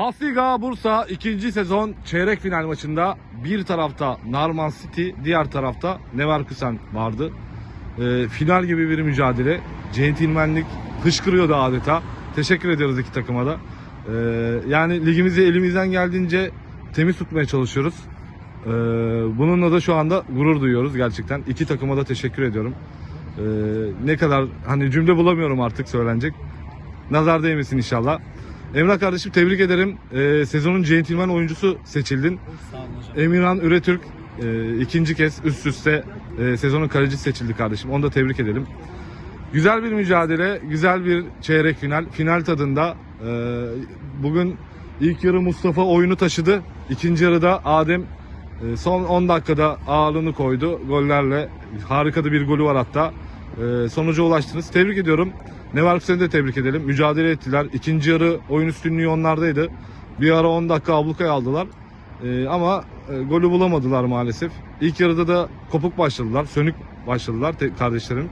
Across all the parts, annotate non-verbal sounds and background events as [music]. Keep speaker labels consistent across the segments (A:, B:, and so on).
A: Basliga Bursa ikinci sezon çeyrek final maçında bir tarafta Narman City, diğer tarafta Leverkusen vardı. Ee, final gibi bir mücadele. Centilmenlik hışkırıyordu adeta. Teşekkür ediyoruz iki takıma da. Ee, yani ligimizi elimizden geldiğince temiz tutmaya çalışıyoruz. Ee, bununla da şu anda gurur duyuyoruz gerçekten. İki takıma da teşekkür ediyorum. Ee, ne kadar hani cümle bulamıyorum artık söylenecek. Nazar değmesin inşallah. Emrah kardeşim tebrik ederim. Ee, sezonun centilmen oyuncusu seçildin.
B: Sağ olun hocam.
A: Emirhan Üretürk e, ikinci kez üst üste e, sezonun kalecisi seçildi kardeşim. Onu da tebrik edelim. Güzel bir mücadele, güzel bir çeyrek final. Final tadında e, bugün ilk yarı Mustafa oyunu taşıdı. İkinci yarıda Adem e, son 10 dakikada ağırlığını koydu. Gollerle harika da bir golü var hatta. E, sonuca ulaştınız. Tebrik ediyorum. Leverkusen'i de tebrik edelim. Mücadele ettiler. İkinci yarı oyun üstünlüğü onlardaydı. Bir ara 10 dakika ablukaya aldılar. E, ama e, golü bulamadılar maalesef. İlk yarıda da kopuk başladılar. Sönük başladılar kardeşlerim.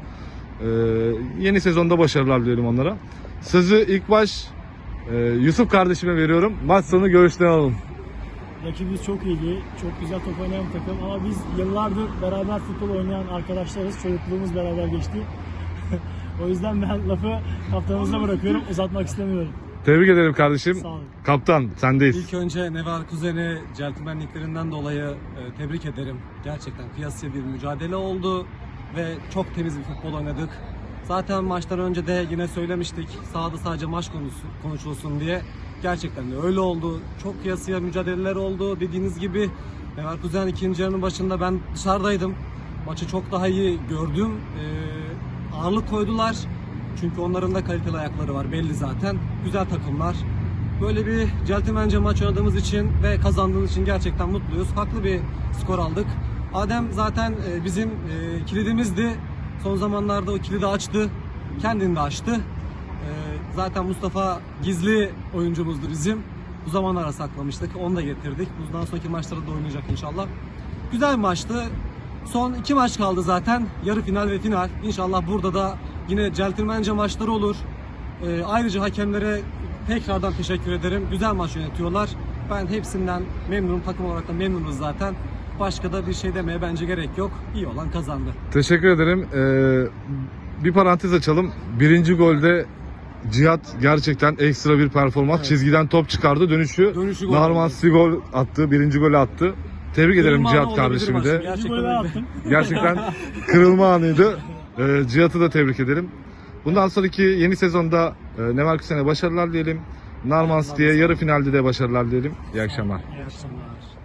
A: E, yeni sezonda başarılar dilerim onlara. Sözü ilk baş e, Yusuf kardeşime veriyorum. Maç sonu görüşlerini alalım.
B: Rakibimiz çok iyiydi. Çok güzel top oynayan takım ama biz yıllardır beraber futbol oynayan arkadaşlarız. Çocukluğumuz beraber geçti. O yüzden ben lafı kaptanımıza bırakıyorum. Uzatmak istemiyorum.
A: Tebrik ederim kardeşim.
B: Sağ olun.
A: Kaptan sendeyiz.
C: İlk önce Neval Kuzen'i centilmenliklerinden dolayı e, tebrik ederim. Gerçekten kıyasıya bir mücadele oldu ve çok temiz bir futbol oynadık. Zaten maçtan önce de yine söylemiştik sahada sadece maç konusu, konuşulsun diye. Gerçekten de öyle oldu. Çok kıyasıya mücadeleler oldu. Dediğiniz gibi Neval Kuzen ikinci yarının başında ben dışarıdaydım. Maçı çok daha iyi gördüm. E, ağırlık koydular. Çünkü onların da kaliteli ayakları var belli zaten. Güzel takımlar. Böyle bir centilmence maç oynadığımız için ve kazandığımız için gerçekten mutluyuz. Haklı bir skor aldık. Adem zaten e, bizim e, kilidimizdi. Son zamanlarda o kilidi açtı. Kendini de açtı. E, Zaten Mustafa gizli oyuncumuzdu bizim. Bu zamanlara saklamıştık. Onu da getirdik. Bundan sonraki maçlarda da oynayacak inşallah. Güzel bir maçtı. Son iki maç kaldı zaten. Yarı final ve final. İnşallah burada da yine centilmence maçları olur. Ee, ayrıca hakemlere tekrardan teşekkür ederim. Güzel maç yönetiyorlar. Ben hepsinden memnunum. Takım olarak da memnunuz zaten. Başka da bir şey demeye bence gerek yok. İyi olan kazandı.
A: Teşekkür ederim. Ee, bir parantez açalım. Birinci golde Cihat gerçekten ekstra bir performans. Çizgiden top çıkardı. Dönüşü,
C: Dönüşü gol
A: Narman gol attı. Birinci golü attı. Tebrik ederim
C: Kırılma
A: Cihat
C: anı
A: kardeşimi de.
C: Gerçekten öyle. [laughs]
A: Gerçekten kırılma anıydı. Ee, Cihat'ı da tebrik edelim. Bundan sonraki yeni sezonda e, Leverkusen'e başarılar diyelim. Narman City'ye yarı finalde de başarılar diyelim. İyi akşamlar.
B: İyi akşamlar.